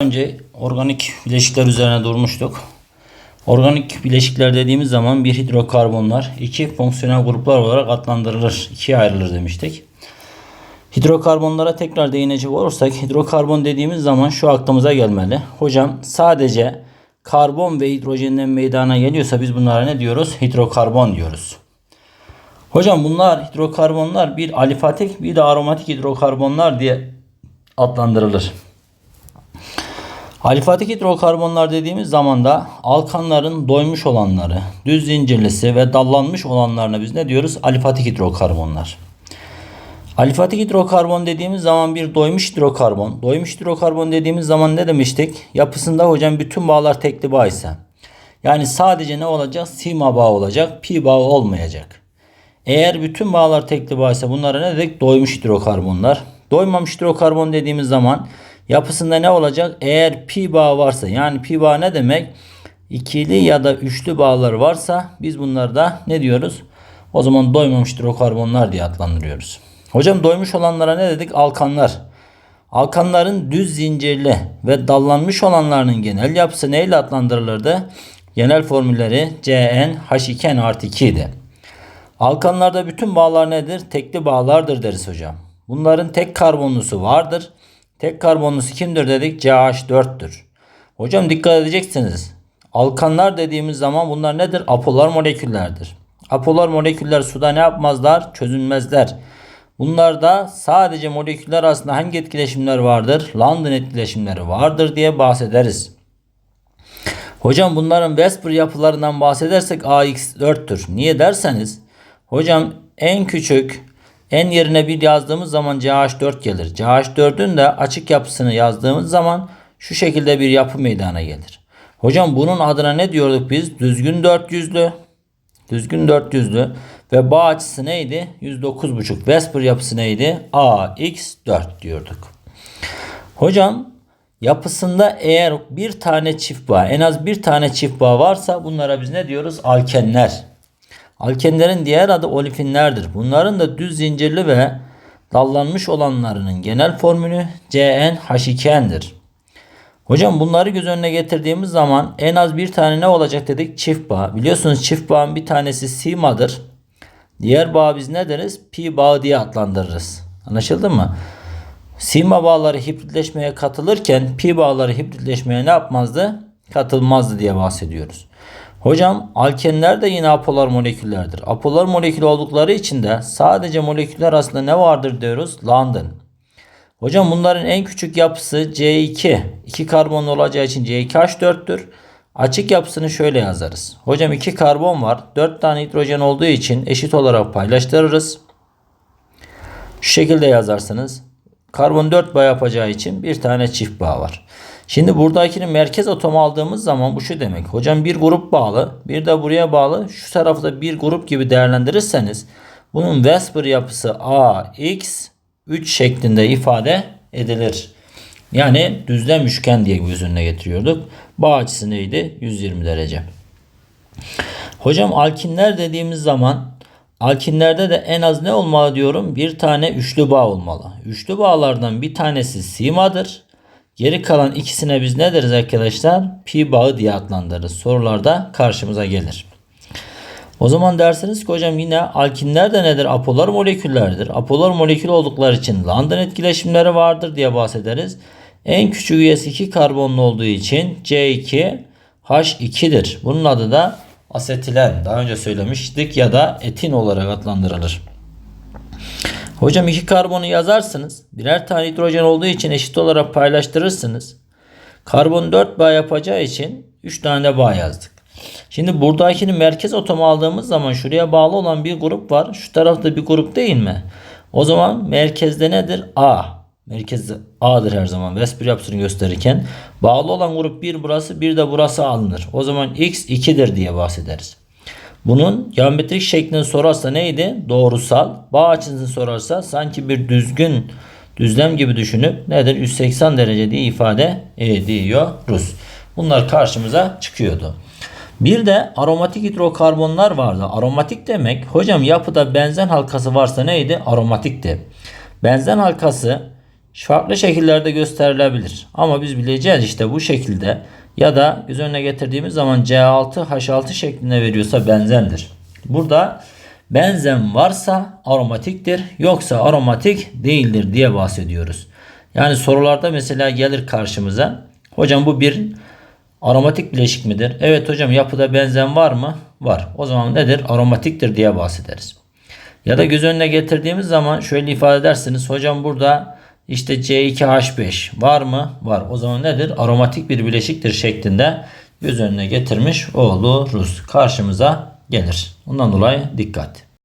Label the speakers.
Speaker 1: önce organik bileşikler üzerine durmuştuk. Organik bileşikler dediğimiz zaman bir hidrokarbonlar iki fonksiyonel gruplar olarak adlandırılır, ikiye ayrılır demiştik. Hidrokarbonlara tekrar değinecek olursak hidrokarbon dediğimiz zaman şu aklımıza gelmeli. Hocam sadece karbon ve hidrojenden meydana geliyorsa biz bunlara ne diyoruz? Hidrokarbon diyoruz. Hocam bunlar hidrokarbonlar bir alifatik bir de aromatik hidrokarbonlar diye adlandırılır. Alifatik hidrokarbonlar dediğimiz zaman da alkanların doymuş olanları, düz zincirlisi ve dallanmış olanlarına biz ne diyoruz? Alifatik hidrokarbonlar. Alifatik hidrokarbon dediğimiz zaman bir doymuş hidrokarbon. Doymuş hidrokarbon dediğimiz zaman ne demiştik? Yapısında hocam bütün bağlar tekli bağ ise. Yani sadece ne olacak? Sima bağı olacak. Pi bağı olmayacak. Eğer bütün bağlar tekli bağ ise bunlara ne dedik? Doymuş hidrokarbonlar. Doymamış hidrokarbon dediğimiz zaman yapısında ne olacak? Eğer pi bağı varsa yani pi bağı ne demek? İkili ya da üçlü bağlar varsa biz bunları da ne diyoruz? O zaman doymamış hidrokarbonlar diye adlandırıyoruz. Hocam doymuş olanlara ne dedik? Alkanlar. Alkanların düz zincirli ve dallanmış olanlarının genel yapısı neyle adlandırılırdı? Genel formülleri CnH2n artı 2 idi. Alkanlarda bütün bağlar nedir? Tekli bağlardır deriz hocam. Bunların tek karbonlusu vardır. Tek karbonlusu kimdir dedik? CH4'tür. Hocam dikkat edeceksiniz. Alkanlar dediğimiz zaman bunlar nedir? Apolar moleküllerdir. Apolar moleküller suda ne yapmazlar? Çözünmezler. Bunlarda sadece moleküller arasında hangi etkileşimler vardır? London etkileşimleri vardır diye bahsederiz. Hocam bunların Vesper yapılarından bahsedersek AX4'tür. Niye derseniz hocam en küçük en yerine bir yazdığımız zaman CH4 gelir. CH4'ün de açık yapısını yazdığımız zaman şu şekilde bir yapı meydana gelir. Hocam bunun adına ne diyorduk biz? Düzgün 400'lü. Düzgün 400'lü. Ve bağ açısı neydi? 109,5. Vesper yapısı neydi? AX4 diyorduk. Hocam yapısında eğer bir tane çift bağ en az bir tane çift bağ varsa bunlara biz ne diyoruz? Alkenler. Alkenlerin diğer adı olifinlerdir. Bunların da düz zincirli ve dallanmış olanlarının genel formülü CnH2n'dir. Hocam bunları göz önüne getirdiğimiz zaman en az bir tane ne olacak dedik? Çift bağ. Biliyorsunuz çift bağın bir tanesi sima'dır. Diğer bağ biz ne deriz? Pi bağı diye adlandırırız. Anlaşıldı mı? Sima bağları hibritleşmeye katılırken pi bağları hibritleşmeye ne yapmazdı? Katılmazdı diye bahsediyoruz. Hocam alkenler de yine apolar moleküllerdir. Apolar molekül oldukları için de sadece moleküller arasında ne vardır diyoruz? London. Hocam bunların en küçük yapısı C2. 2 karbon olacağı için C2H4'tür. Açık yapısını şöyle yazarız. Hocam 2 karbon var. 4 tane hidrojen olduğu için eşit olarak paylaştırırız. Şu şekilde yazarsınız. Karbon 4 bağ yapacağı için bir tane çift bağ var. Şimdi buradakinin merkez atomu aldığımız zaman bu şu demek. Hocam bir grup bağlı, bir de buraya bağlı. Şu tarafta bir grup gibi değerlendirirseniz bunun Vesper yapısı AX 3 şeklinde ifade edilir. Yani düzlem üçgen diye göz önüne getiriyorduk. Bağ açısı neydi? 120 derece. Hocam alkinler dediğimiz zaman alkinlerde de en az ne olmalı diyorum? Bir tane üçlü bağ olmalı. Üçlü bağlardan bir tanesi simadır. Geri kalan ikisine biz ne deriz arkadaşlar? Pi bağı diye adlandırırız. Sorularda karşımıza gelir. O zaman dersiniz ki hocam yine alkinler de nedir? Apolar moleküllerdir. Apolar molekül oldukları için London etkileşimleri vardır diye bahsederiz. En küçük üyesi 2 karbonlu olduğu için C2H2'dir. Bunun adı da asetilen. Daha önce söylemiştik ya da etin olarak adlandırılır. Hocam iki karbonu yazarsınız. Birer tane hidrojen olduğu için eşit olarak paylaştırırsınız. Karbon 4 bağ yapacağı için 3 tane de bağ yazdık. Şimdi buradakini merkez atomu aldığımız zaman şuraya bağlı olan bir grup var. Şu tarafta bir grup değil mi? O zaman merkezde nedir? A. Merkezde A'dır her zaman. Vesper yapısını gösterirken. Bağlı olan grup 1 burası bir de burası alınır. O zaman X 2'dir diye bahsederiz. Bunun geometrik şeklini sorarsa neydi? Doğrusal. Bağ açısını sorarsa sanki bir düzgün düzlem gibi düşünüp nedir? 180 derece diye ifade ediyoruz. Bunlar karşımıza çıkıyordu. Bir de aromatik hidrokarbonlar vardı. Aromatik demek hocam yapıda benzen halkası varsa neydi? Aromatikti. Benzen halkası farklı şekillerde gösterilebilir. Ama biz bileceğiz işte bu şekilde ya da göz önüne getirdiğimiz zaman C6H6 şeklinde veriyorsa benzendir. Burada benzen varsa aromatiktir yoksa aromatik değildir diye bahsediyoruz. Yani sorularda mesela gelir karşımıza hocam bu bir aromatik bileşik midir? Evet hocam yapıda benzen var mı? Var. O zaman nedir? Aromatiktir diye bahsederiz. Ya da göz önüne getirdiğimiz zaman şöyle ifade edersiniz. Hocam burada işte C2H5 var mı? Var. O zaman nedir? Aromatik bir bileşiktir şeklinde göz önüne getirmiş oluruz. Karşımıza gelir. Ondan dolayı dikkat.